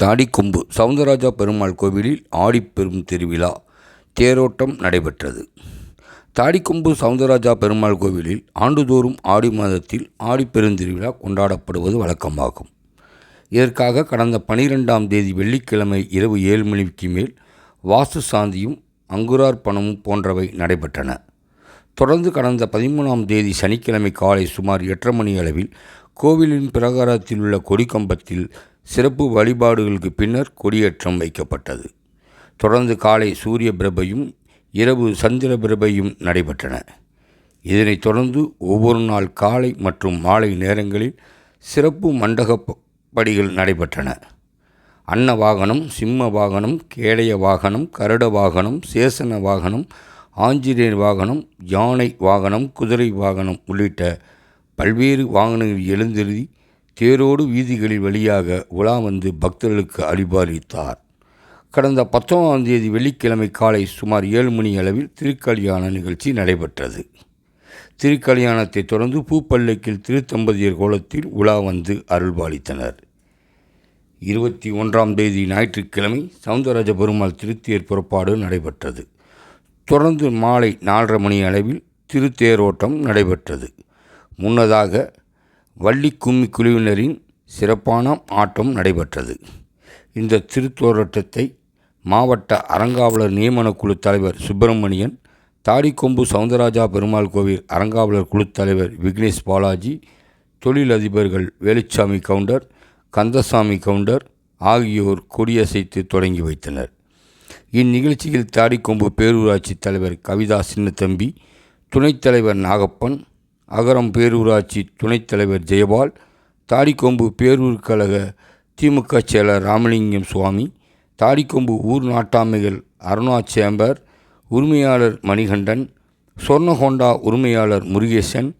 தாடிக்கொம்பு சவுந்தரராஜா பெருமாள் கோவிலில் ஆடிப்பெரும் திருவிழா தேரோட்டம் நடைபெற்றது. தாடிக்கொம்பு சவுந்தரராஜா பெருமாள் கோவிலில் ஆண்டுதோறும் ஆடி மாதத்தில் ஆடிப்பெருந்திருவிழா கொண்டாடப்படுவது வழக்கமாகும். இதற்காக கடந்த பனிரெண்டாம் தேதி வெள்ளிக்கிழமை இரவு ஏழு மணிக்கு மேல் வாஸ்து சாந்தியும் அங்குரார்ப்பணமும் போன்றவை நடைபெற்றன. தொடர்ந்து கடந்த பதிமூணாம் தேதி சனிக்கிழமை காலை சுமார் எட்டரை மணி அளவில் கோவிலின் பிரகாரத்தில் உள்ள கொடிக்கம்பத்தில் சிறப்பு வழிபாடுகளுக்கு பின்னர் கொடியேற்றம் வைக்கப்பட்டது. தொடர்ந்து காலை சூரிய பிரபையும் இரவு சந்திர பிரபையும் நடைபெற்றன. இதனைத் தொடர்ந்து ஒவ்வொரு நாள் காலை மற்றும் மாலை நேரங்களில் சிறப்பு மண்டக படிகள் நடைபெற்றன. அன்ன வாகனம் சிம்ம வாகனம் கேடய வாகனம் கருட வாகனம் சேசன வாகனம் ஆஞ்சநேயர் வாகனம் யானை வாகனம் குதிரை வாகனம் உள்ளிட்ட பல்வேறு வாகனங்கள் எழுந்தெழுதி தேரோடு வீதிகளில் வழியாக உலா வந்து பக்தர்களுக்கு அளிபாலித்தார் கடந்த பத்தொன்பதாம் தேதி வெள்ளிக்கிழமை காலை சுமார் ஏழு மணி அளவில் திருக்கல்யாண நிகழ்ச்சி நடைபெற்றது. திருக்கல்யாணத்தை தொடர்ந்து பூப்பல்லக்கில் திருத்தம்பதியர் கோலத்தில் உலா வந்து அருள்பாலித்தனர். இருபத்தி ஒன்றாம் தேதி ஞாயிற்றுக்கிழமை சவுந்தரராஜ பெருமாள் திருத்தேர் புறப்பாடு நடைபெற்றது. தொடர்ந்து மாலை நாலரை மணி அளவில் திருத்தேரோட்டம் நடைபெற்றது. முன்னதாக வள்ளி கும்மி குழுவினரின் சிறப்பான ஆட்டம் நடைபெற்றது. இந்த திருத்தோராட்டத்தை மாவட்ட அறங்காவலர் நியமனக்குழு தலைவர் சுப்பிரமணியன் தாடிக்கொம்பு சவுந்தரராஜா பெருமாள் கோவில் அறங்காவலர் குழு தலைவர் விக்னேஷ் பாலாஜி தொழிலதிபர்கள் வேலுச்சாமி கவுண்டர் கந்தசாமி கவுண்டர் ஆகியோர் கொடியசைத்து தொடங்கி வைத்தனர். இந்நிகழ்ச்சியில் தாடிக்கொம்பு பேரூராட்சி தலைவர் கவிதா சின்னத்தம்பி துணைத் தலைவர் நாகப்பன் அகரம் பேரூராட்சி துணைத் தலைவர் ஜெயபால் தாடிக்கொம்பு பேரூர் கழக திமுக செயலர் ராமலிங்கம் சுவாமி தாடிக்கொம்பு ஊர் நாட்டாமைகள் அருணா சேம்பர் உரிமையாளர் மணிகண்டன் சொர்ணகொண்டா உரிமையாளர் முருகேசன்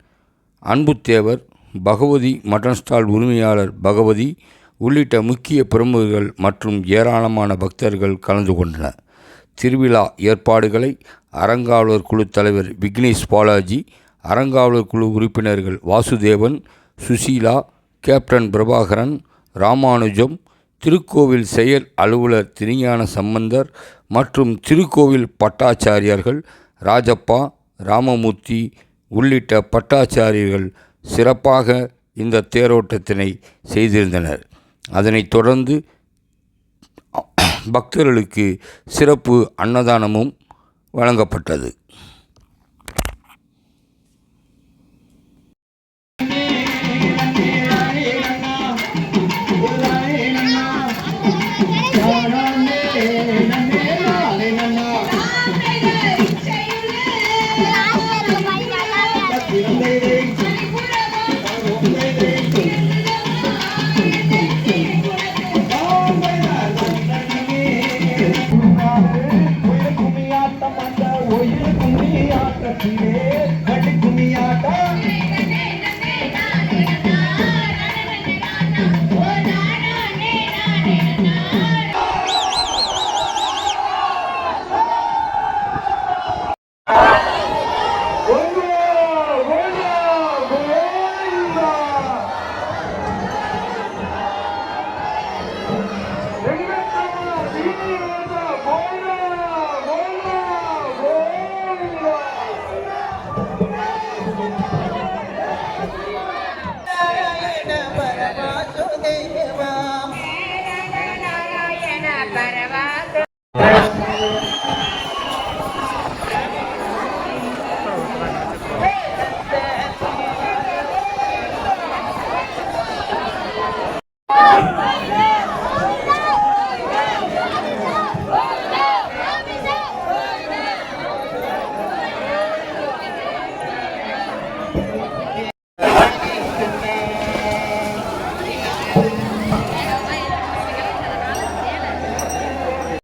அன்புத்தேவர் பகவதி மட்டன் ஸ்டால் உரிமையாளர் பகவதி உள்ளிட்ட முக்கிய பிரமுகர்கள் மற்றும் ஏராளமான பக்தர்கள் கலந்து கொண்டனர். திருவிழா ஏற்பாடுகளை அறங்காவலர் குழு தலைவர் விக்னேஷ் பாலாஜி அறங்காவலர் குழு உறுப்பினர்கள் வாசுதேவன் சுசீலா கேப்டன் பிரபாகரன் ராமானுஜம் திருக்கோவில் செயல் அலுவலர் திருஞான சம்பந்தர் மற்றும் திருக்கோவில் பட்டாச்சாரியர்கள் ராஜப்பா ராமமூர்த்தி உள்ளிட்ட பட்டாச்சாரியர்கள் சிறப்பாக இந்த தேரோட்டத்தினை செய்திருந்தனர். அதனைத் தொடர்ந்து பக்தர்களுக்கு சிறப்பு அன்னதானமும் வழங்கப்பட்டது.